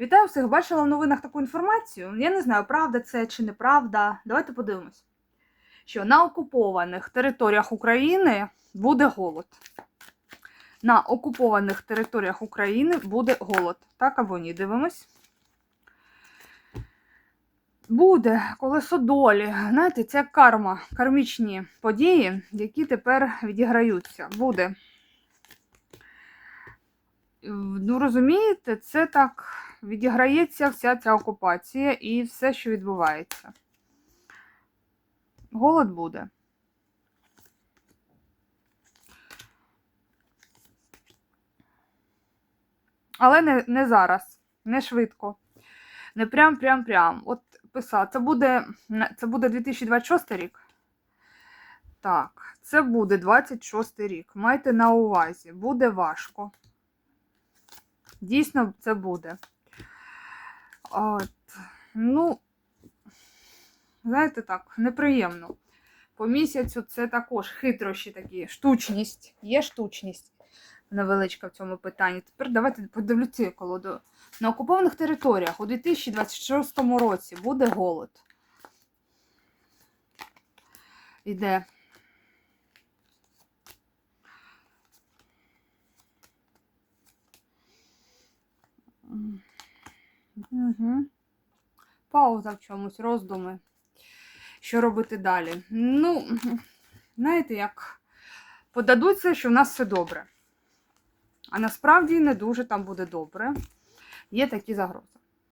Вітаю всіх! Бачила в новинах таку інформацію. Я не знаю, правда це чи неправда. Давайте подивимось. Що на окупованих територіях України буде голод. На окупованих територіях України буде голод. Так або ні, дивимось. Буде колесо долі. Знаєте, це карма, кармічні події, які тепер відіграються. Буде. Ну, розумієте, це так відіграється вся ця окупація і все, що відбувається. Голод буде. Але не, не зараз, не швидко. Не прям-прям-прям. От писала, це буде, це буде 2026 рік. Так, це буде 26 рік. Майте на увазі, буде важко. Дійсно, це буде. От, ну, знаєте так, неприємно. По місяцю це також хитрощі такі, штучність. Є штучність невеличка в цьому питанні. Тепер давайте подивлюся колоду. На окупованих територіях у 2026 році буде голод. Іде. Угу. Пауза в чомусь, роздуми. Що робити далі? Ну, знаєте, як подадуться, що в нас все добре. А насправді не дуже там буде добре. Є такі загрози.